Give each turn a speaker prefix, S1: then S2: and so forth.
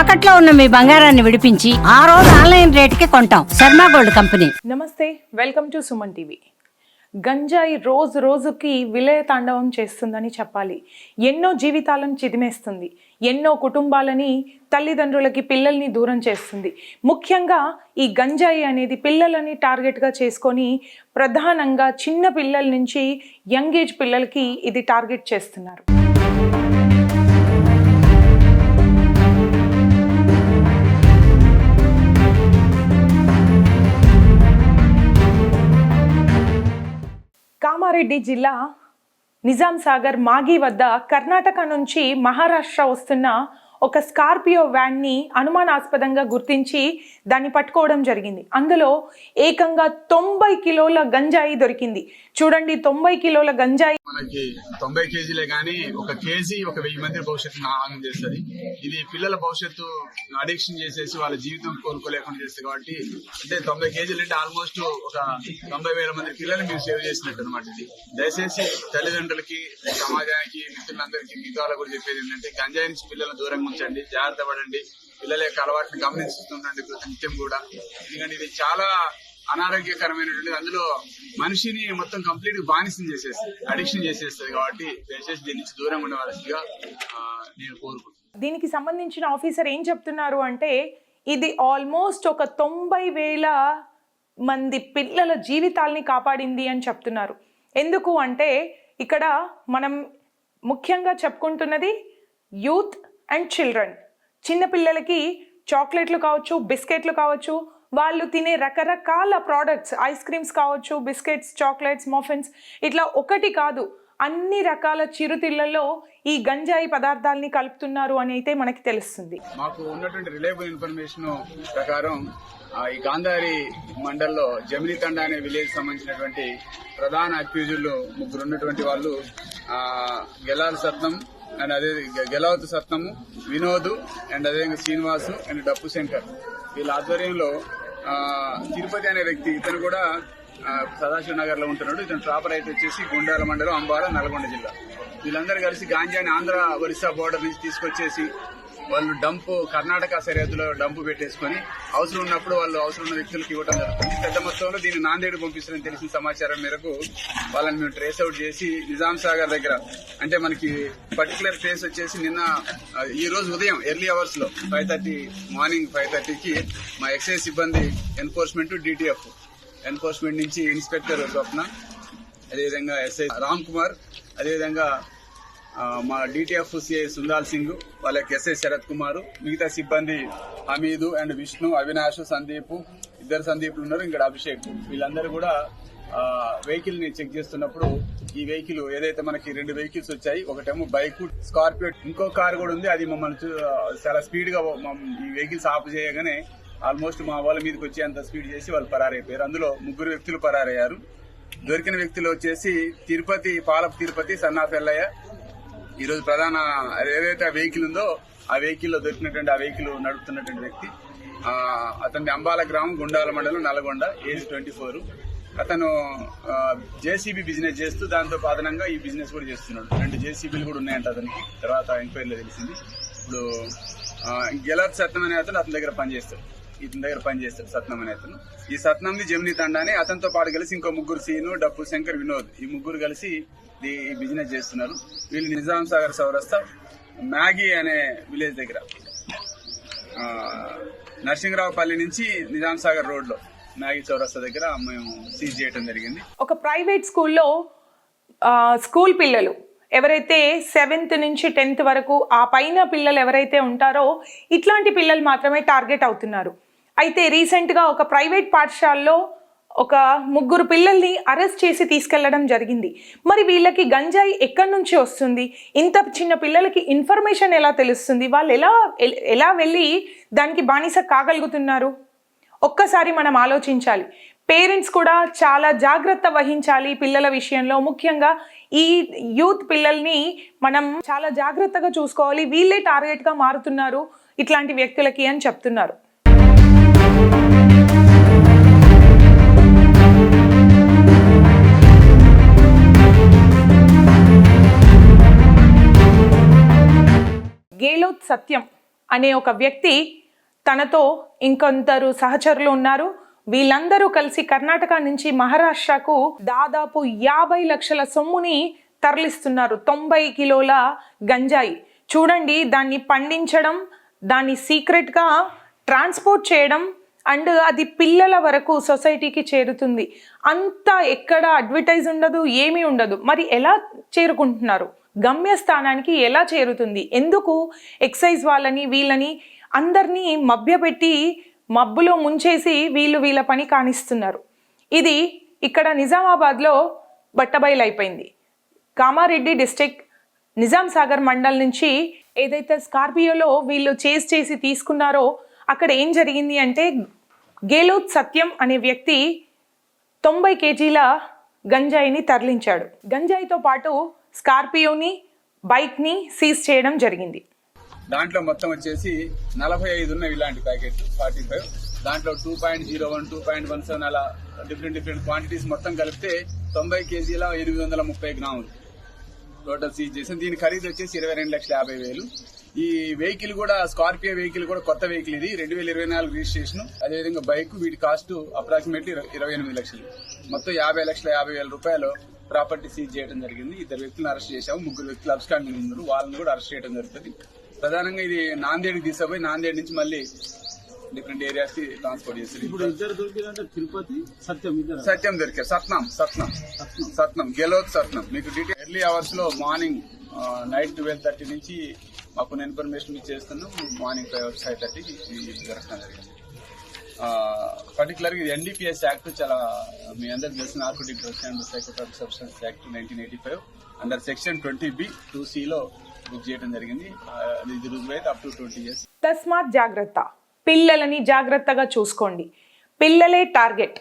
S1: తాకట్లో ఉన్న మీ బంగారాన్ని విడిపించి ఆ రోజు ఆన్లైన్ రేటుకి కొంటాం. Sharma gold company.
S2: నమస్తే వెల్కమ్ టు సుమన్ టీవీ. గంజాయి రోజు రోజుకి విలయ తాండవం చేస్తుందని చెప్పాలి. ఎన్నో జీవితాలను చిదిమేస్తుంది. ఎన్నో కుటుంబాలని తల్లిదండ్రులకి పిల్లల్ని దూరం చేస్తుంది. ముఖ్యంగా ఈ గంజాయి అనేది పిల్లలని టార్గెట్గా చేసుకొని ప్రధానంగా చిన్న పిల్లల నుంచి యంగ్ ఏజ్ పిల్లలకి ఇది టార్గెట్ చేస్తున్నారు. రంగారెడ్డి జిల్లా నిజాం సాగర్ మాగి వద్ద కర్ణాటక నుంచి మహారాష్ట్ర వస్తున్న ఒక స్కార్పియో వ్యాన్ని అనుమానాస్పదంగా గుర్తించి దాన్ని పట్టుకోవడం జరిగింది. అందులో ఏకంగా తొంభై కిలోల గంజాయి దొరికింది. చూడండి తొంభై కిలోల గంజాయి.
S3: మనకి తొంభై కేజీలే కానీ ఒక కేజీ ఒక వెయ్యి మంది భవిష్యత్తు నాశనం చేస్తుంది. ఇది పిల్లల భవిష్యత్తు అడిక్షన్ చేసేసి వాళ్ళ జీవితం కోలుకోలేకుండా చేస్తుంది కాబట్టి అంటే తొంభై కేజీలు అంటే ఆల్మోస్ట్ ఒక తొంభై వేల మంది పిల్లల్ని మీరు సేవ్ చేసినట్టు అనమాట ఇది. దయచేసి తల్లిదండ్రులకి సమాజానికి మిత్రులందరికీ మిగతా వాళ్ళకి కూడా చెప్పేది ఏంటంటే గంజాయి నుంచి పిల్లల దూరంగా ఉంచండి జాగ్రత్త పడండి పిల్లల యొక్క అలవాటుని గమనిస్తుండండి నిత్యం కూడా. ఎందుకంటే ఇది చాలా అనారోగ్యకరమైనటువంటిది. అందులో మనిషిని మొత్తం కంప్లీట్ బానిసం చేసేస్తుంది అడిక్షన్ చేసేస్తుంది కాబట్టి దయచేసి దీని నుంచి దూరంగా ఉండవలసిందిగా నేను కోరుకుంటున్నాను.
S2: దీనికి సంబంధించిన ఆఫీసర్ ఏం చెప్తున్నారు అంటే ఇది ఆల్మోస్ట్ ఒక తొంభై వేల మంది పిల్లల జీవితాల్ని కాపాడింది అని చెప్తున్నారు. ఎందుకు అంటే ఇక్కడ మనం ముఖ్యంగా చెప్పుకుంటున్నది యూత్ అండ్ చిల్డ్రన్. చిన్నపిల్లలకి చాక్లెట్లు కావచ్చు బిస్కెట్లు కావచ్చు వాళ్ళు తినే రకరకాల ప్రోడక్ట్స్ ఐస్ క్రీమ్స్ కావచ్చు బిస్కెట్స్ చాక్లెట్స్ మఫిన్స్ ఇట్లా ఒకటి కాదు అన్ని రకాల చిరుతిళ్ళలో ఈ గంజాయి పదార్థాలని కలుపుతున్నారు అని అయితే మనకి తెలుస్తుంది.
S3: మాకు ఉన్నటువంటి రిలయబుల్ ఇన్ఫర్మేషన్ ప్రకారం ఈ గాంధారి మండల్లో జమిని తండా అనే విలేజ్ సంబంధించినటువంటి ప్రధాన అక్యూజులు ముగ్గురు ఉన్నటువంటి వాళ్ళు ఆ, గెలాల సత్నం అండ్ అదే గె- సత్నము వినోద్ అండ్ అదేవిధంగా శ్రీనివాస్ అండ్ డప్పు శంకర్. వీళ్ళ ఆధ్వర్యంలో ఆ, తిరుపతి అనే వ్యక్తి ఇతను కూడా సదాశివ నగర్లో ఉంటున్నాడు. ఇతను ప్రాపర్ అయితే వచ్చేసి గుండాల మండలం అంబాల నల్గొండ జిల్లా. వీళ్ళందరూ కలిసి గాంజాని ఆంధ్ర ఒరిస్సా బోర్డర్ నుంచి తీసుకొచ్చేసి వాళ్ళు డంపు కర్ణాటక సరిహద్దులో డంపు పెట్టేసుకొని అవసరం ఉన్నప్పుడు వాళ్ళు అవసరం ఉన్న వ్యక్తులకు ఇవ్వడం జరుగుతుంది. పెద్ద మొత్తంలో దీన్ని నాందేడు పంపిస్తారని తెలిసిన సమాచారం మేరకు వాళ్ళని మేము ట్రేస్ అవుట్ చేసి నిజాం సాగర్ దగ్గర అంటే మనకి పర్టికులర్ ప్లేస్ వచ్చేసి నిన్న ఈ రోజు ఉదయం ఎర్లీ అవర్స్లో ఫైవ్ థర్టీ మార్నింగ్ ఫైవ్ థర్టీకి మా ఎక్సైజ్ సిబ్బంది ఎన్ఫోర్స్మెంట్ డిటిఎఫ్ ఎన్ఫోర్స్మెంట్ నుంచి ఇన్స్పెక్టర్ స్వప్న అదేవిధంగా ఎస్ఐ రామ్ కుమార్ అదేవిధంగా మా డిటిఎఫ్ సిఐ సుందాల్ సింగ్ వాళ్ళకి ఎస్ఐ శరత్ కుమార్ మిగతా సిబ్బంది హమీదు అండ్ విష్ణు అవినాష్ సందీప్ ఇద్దరు సందీప్లు ఉన్నారు. ఇక్కడ అభిషేక్. వీళ్ళందరూ కూడా వెహికల్ని చెక్ చేస్తున్నప్పుడు ఈ వెహికల్ ఏదైతే మనకి రెండు వెహికల్స్ వచ్చాయి ఒకటేమో బైక్ స్కార్పియో ఇంకో కార్ కూడా ఉంది. అది మమ్మల్ని చూ- చాలా స్పీడ్గా ఈ వెహికల్స్ ఆఫ్ చేయగానే ఆల్మోస్ట్ మా వాళ్ళ మీదకి వచ్చేంత స్పీడ్ చేసి వాళ్ళు పరారైపోయారు. అందులో ముగ్గురు వ్యక్తులు పరారయ్యారు. దొరికిన వ్యక్తులు వచ్చేసి తిరుపతి పాలపు తిరుపతి సన్నాఫ్ ఎల్లయ్య ఈ రోజు ప్రధాన ఏదైతే ఆ వెహికల్ ఉందో ఆ వెహికల్లో దొరికినటువంటి ఆ వెహికల్ నడుపుతున్నటువంటి వ్యక్తి ఆ, అతని అంబాల గ్రామం గుండాల మండలం నల్గొండ ఏజ్ ట్వంటీ ఫోర్. అతను జేసీబీ బిజినెస్ చేస్తూ దాంతో అదనంగా ఈ బిజినెస్ కూడా చేస్తున్నాడు. రెండు జేసీబీలు కూడా ఉన్నాయంట అతనికి. తర్వాత ఎంక్వైరీలో తెలిసింది. ఇప్పుడు గెలర్ గెలాత్ అనే అతను అతని దగ్గర పనిచేస్తాడు. ఇతని దగ్గర పనిచేస్తాడు సత్నం అనే అతను. ఈ సత్నంది జమిని తండాని అతనితో పాటు కలిసి ఇంకో ముగ్గురు సీను డప్పు శంకర్ వినోద్ ఈ ముగ్గురు కలిసి ఈ బిజినెస్ చేస్తున్నారు. వీళ్ళు నిజాం సాగర్ సౌరస్త మ్యాగీ అనే విలేజ్ దగ్గర. నరసింహరావుపల్లి నుంచి నిజాం సాగర్ రోడ్లో మ్యాగీ చౌరస్తా దగ్గర మేము సీజ్ చేయడం జరిగింది.
S2: ఒక ప్రైవేట్ స్కూల్లో స్కూల్ పిల్లలు ఎవరైతే సెవెంత్ నుంచి టెన్త్ వరకు ఆ పైన పిల్లలు ఎవరైతే ఉంటారో ఇట్లాంటి పిల్లలు మాత్రమే టార్గెట్ అవుతున్నారు. అయితే రీసెంట్గా ఒక ప్రైవేట్ పాఠశాలలో ఒక ముగ్గురు పిల్లల్ని అరెస్ట్ చేసి తీసుకెళ్ళడం జరిగింది. మరి వీళ్ళకి గంజాయి ఎక్కడి నుంచి వస్తుంది? ఇంత చిన్న పిల్లలకి ఇన్ఫర్మేషన్ ఎలా తెలుస్తుంది? వాళ్ళు ఎలా ఎలా వెళ్ళి దానికి బానిస కాగలుగుతున్నారు? ఒక్కసారి మనం ఆలోచించాలి. పేరెంట్స్ కూడా చాలా జాగ్రత్త వహించాలి పిల్లల విషయంలో. ముఖ్యంగా ఈ యూత్ పిల్లల్ని మనం చాలా జాగ్రత్తగా చూసుకోవాలి. వీళ్ళే టార్గెట్గా మారుతున్నారు ఇట్లాంటి వ్యక్తులకి అని చెప్తున్నారు. సత్యం అనే ఒక వ్యక్తి తనతో ఇంకొందరు సహచరులు ఉన్నారు. వీళ్ళందరూ కలిసి కర్ణాటక నుంచి మహారాష్ట్రకు దాదాపు యాభై లక్షల సొమ్ముని తరలిస్తున్నారు. తొంభై కిలోల గంజాయి. చూడండి దాన్ని పండించడం దాన్ని సీక్రెట్గా ట్రాన్స్పోర్ట్ చేయడం అండ్ అది పిల్లల వరకు సొసైటీకి చేరుతుంది. అంత ఎక్కడ అడ్వర్టైజ్ ఉండదు ఏమీ ఉండదు. మరి ఎలా చేరుకుంటున్నారు? గమ్యస్థానానికి ఎలా చేరుతుంది? ఎందుకు ఎక్సైజ్ వాళ్ళని వీళ్ళని అందరినీ మభ్యపెట్టి మబ్బులో ముంచేసి వీళ్ళు వీళ్ళ పని కానిస్తున్నారు? ఇది ఇక్కడ నిజామాబాద్లో బట్టబయలైపోయింది కామారెడ్డి డిస్టిక్ నిజాం సాగర్ మండల్ నుంచి ఏదైతే స్కార్పియోలో వీళ్ళు చేసి చేసి తీసుకున్నారో అక్కడ ఏం జరిగింది అంటే గేలోత్ సత్యం అనే వ్యక్తి తొంభై కేజీల గంజాయిని తరలించాడు. గంజాయితో పాటు స్కార్పియోని బైక్ని సీజ్ చేయడం జరిగింది.
S3: దాంట్లో మొత్తం వచ్చేసి నలభై ఐదు ఉన్నాయి ఇలాంటి ప్యాకెట్లు ఫార్టీ ఫైవ్. దాంట్లో two point zero one two point one seven అలా డిఫరెంట్ డిఫరెంట్ క్వాంటిటీస్ మొత్తం కలిపితే తొంభై కేజీల ఎనిమిది వందల ముప్పై గ్రాములు టోటల్ సీజ్ చేసాం. దీని ఖరీదు వచ్చేసి ఇరవై రెండు లక్షల యాభై వేలు. ఈ వెహికల్ కూడా స్కార్పియో వెహికల్ కూడా కొత్త వెహికల్ ఇది. రెండు వేల ఇరవై నాలుగు రిజిస్ట్రేషన్. అదేవిధంగా బైక్ వీటి కాస్ట్ అప్రాక్సిమేట్లీ ఇరవై ఎనిమిది లక్షలు. మొత్తం యాభై లక్షల యాభై వేల రూపాయలు ప్రాపర్టీ సీజ్ చేయడం జరిగింది ఇద్దరు వ్యక్తులను అరెస్ట్ చేశాము ముగ్గురు వ్యక్తులు అబ్స్టాండింగ్ ఉన్నారు వాళ్ళని కూడా అరెస్ట్ చేయడం జరుగుతుంది ప్రధానంగా ఇది నాందేడ్కి తీసుకుపోయి నాందేడ్ నుంచి మళ్ళీ డిఫరెంట్ ఏరియాస్కి ట్రాన్స్పోర్ట్ చేస్తారు
S4: ఇప్పుడు ఇద్దరు దొరికిందంటే తిరుపతి సత్యం ఇద్దరు
S3: సత్యం దొరికారు సత్నం సత్నం సత్నం గెలోత్ సత్నం మీకు డీటెయిల్ ఎర్లీ అవర్స్లో మార్నింగ్ నైట్ ట్వెల్వ్ థర్టీ నుంచి మాకు ఇన్ఫర్మేషన్ ఇచ్చేస్తున్నాం మార్నింగ్ ఫైవ్ ఫైవ్ థర్టీకి దొరకడం జరిగింది పర్టికులర్ ఇది ఎన్డీపీఎస్ యాక్ట్ చాలా మీ అందరికి తెలిసిన narcotic drugs and psychotropic substance act nineteen eighty five under section twenty B two సిలో బుక్ చేయడం జరిగింది. ఇది రుజువు అయితే అప్ టు ట్వంటీ ఇయర్స్
S2: తస్మాత్ జాగ్రత్త. పిల్లలని జాగ్రత్తగా చూసుకోండి. పిల్లలే టార్గెట్.